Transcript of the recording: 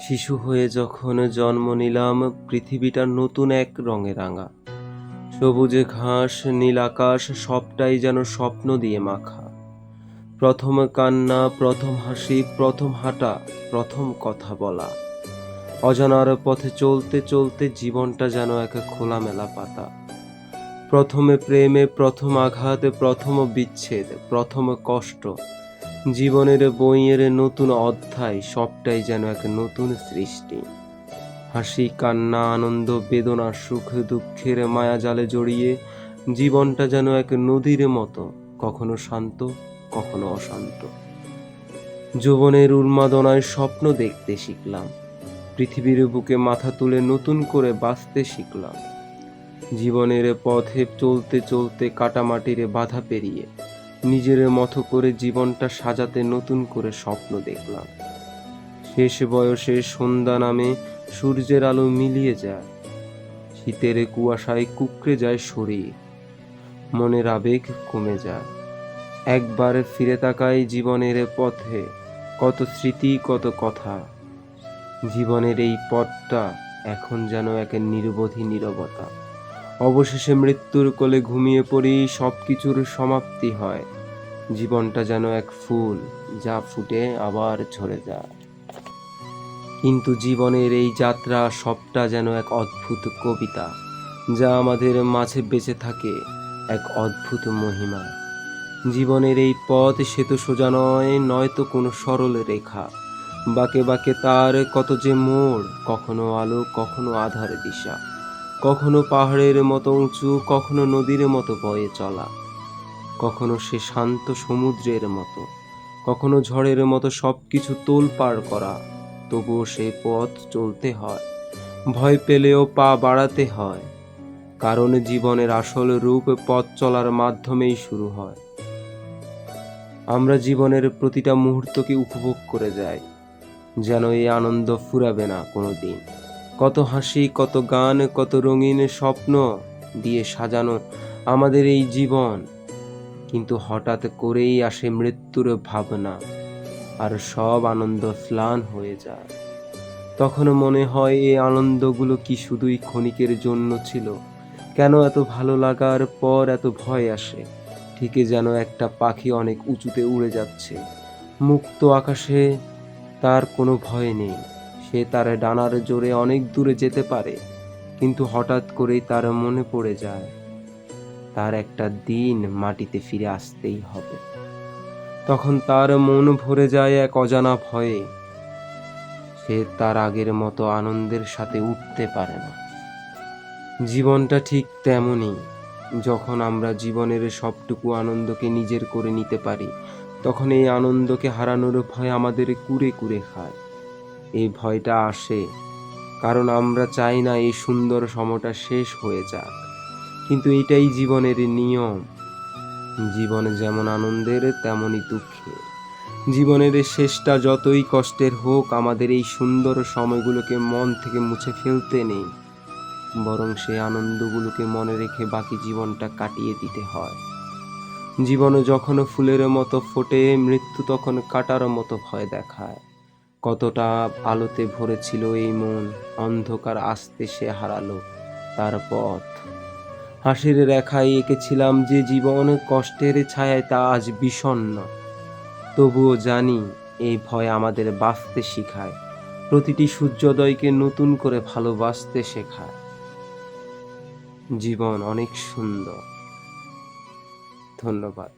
শিশু হয়ে যখন জন্ম নিলাম, পৃথিবীটা নতুন এক রঙে রাঙা। সবুজে ঘাস, নীল আকাশ, সবটাই যেন স্বপ্ন দিয়ে মাখা। প্রথম কান্না, প্রথম হাসি, প্রথম হাঁটা, প্রথম কথা বলা। অজানার পথে চলতে চলতে জীবনটা যেন এক খোলামেলা পাতা। প্রথমে প্রেমে প্রথম আঘাতে, প্রথম বিচ্ছেদ, প্রথম কষ্ট জীবনের বইয়ের নতুন অধ্যায় সবটাই যেন এক নতুন সৃষ্টি। হাসি, কান্না, আনন্দ, বেদনা, সুখ, দুঃখের মায়াজালে জড়িয়ে জীবনটা যেন এক নদীর মতো, কখনো শান্ত, কখনো অশান্ত। যৌবনের উন্মাদনায় স্বপ্ন দেখতে শিখলাম, পৃথিবীর বুকে মাথা তুলে নতুন করে বাঁচতে শিখলাম। জীবনের পথে চলতে চলতে কাটামাটিরে বাধা পেরিয়ে নিজের মতো করে জীবনটা সাজাতে নতুন করে স্বপ্ন দেখলাম। শেষ বয়সে সন্ধ্যা নামে সূর্যের আলো মিলিয়ে যায়। শীতের কুয়াশায় কুকড়ে যায় শরীর। মনের আবেগ কমে যায়। একবার ফিরে তাকাই জীবনের পথে, কত স্মৃতি, কত কথা। জীবনের এই পথটা এখন যেন এক নির্বোধী নীরবতা। অবশেষে মৃত্যুর কোলে ঘুমিয়ে পড়ি সব কিছুর সমাপ্তি হয়। জীবনটা যেন এক ফুল যা ফুটে আবার ঝরে যায়। কিন্তু জীবনের এই যাত্রা সবটা যেন এক অদ্ভুত কবিতা, যা আমাদের মাঝে বেঁচে থাকে এক অদ্ভুত মহিমা। জীবনের এই পথ সে তো সোজা নয়, নয়তো কোনো সরল রেখা। বাকে বাকে তার কত যে মোড়, কখনো আলো, কখনো আধার দিশা। কখনো পাহাড়ের মতো উঁচু, কখনো নদীর মতো বয়ে চলা। কখনো সে শান্ত সমুদ্রের মতো, কখনো ঝড়ের মতো সব কিছু তোল পার করা, তবুও সে পথ চলতে হয়, ভয় পেলেও পা বাড়াতে হয়, কারণ জীবনের আসল রূপ পথ চলার মাধ্যমেই শুরু হয়। আমরা জীবনের প্রতিটা মুহূর্তকে উপভোগ করে যাই, যেন এই আনন্দ ফুরাবে না কোনো দিন কত হাসি, কত গান, কত রঙিন স্বপ্ন দিয়ে সাজানো আমাদের এই জীবন কিন্তু হঠাৎ করেই আসে মৃত্যুর ভাবনা, আর সব আনন্দ স্লান হয়ে যায়। তখন মনে হয় এই আনন্দগুলো কি শুধুই ক্ষণিকের জন্য ছিল? কেন এত ভালো লাগার পর এত ভয় আসে? ঠিকই যেন একটা পাখি অনেক উঁচুতে উড়ে যাচ্ছে। মুক্ত আকাশে তার কোনো ভয় নেই। সে তার ডানার জোরে অনেক দূরে যেতে পারে, কিন্তু হঠাৎ করেই তার মনে পড়ে যায়। তার একটা দিন মাটিতে ফিরে আসতেই হবে। তখন তার মন ভরে যায় এক অজানা ভয়ে। সে তার আগের মতো আনন্দের সাথে উঠতে পারে না। জীবনটা ঠিক তেমনই, যখন আমরা জীবনের সবটুকু আনন্দকে নিজের করে নিতে পারি, তখন এই আনন্দকে হারানোর ভয় আমাদের কুরে কুরে খায়। এই ভয়টা আসে, কারণ আমরা চাই না এই সুন্দর সময়টা শেষ হয়ে যাক। কিন্তু এটাই জীবনের নিয়ম। জীবনে যেমন আনন্দের, তেমনই দুঃখের। জীবনের শেষটা যতই কষ্টের হোক, আমাদের এই সুন্দর সময়গুলোকে মন থেকে মুছে ফেলতে নেই। বরং সেই আনন্দগুলোকে মনে রেখে বাকি জীবনটা কাটিয়ে দিতে হয়। জীবন যখন ফুলের মতো ফোটে, মৃত্যু তখন কাটার মতো ভয় দেখায়। কতটা আলোতে ভরেছিল এই মন, অন্ধকার আসতে সে হারালো, তার পথ। হাসির রেখায় এঁকেছিলাম যে জীবন কষ্টের ছায়ায় তা আজ বিষণ্ন তবুও জানি এই ভয় আমাদের বাঁচতে শিখায়, প্রতিটি সূর্যোদয়কে নতুন করে ভালোবাসতে শেখায়। জীবন অনেক সুন্দর। ধন্যবাদ।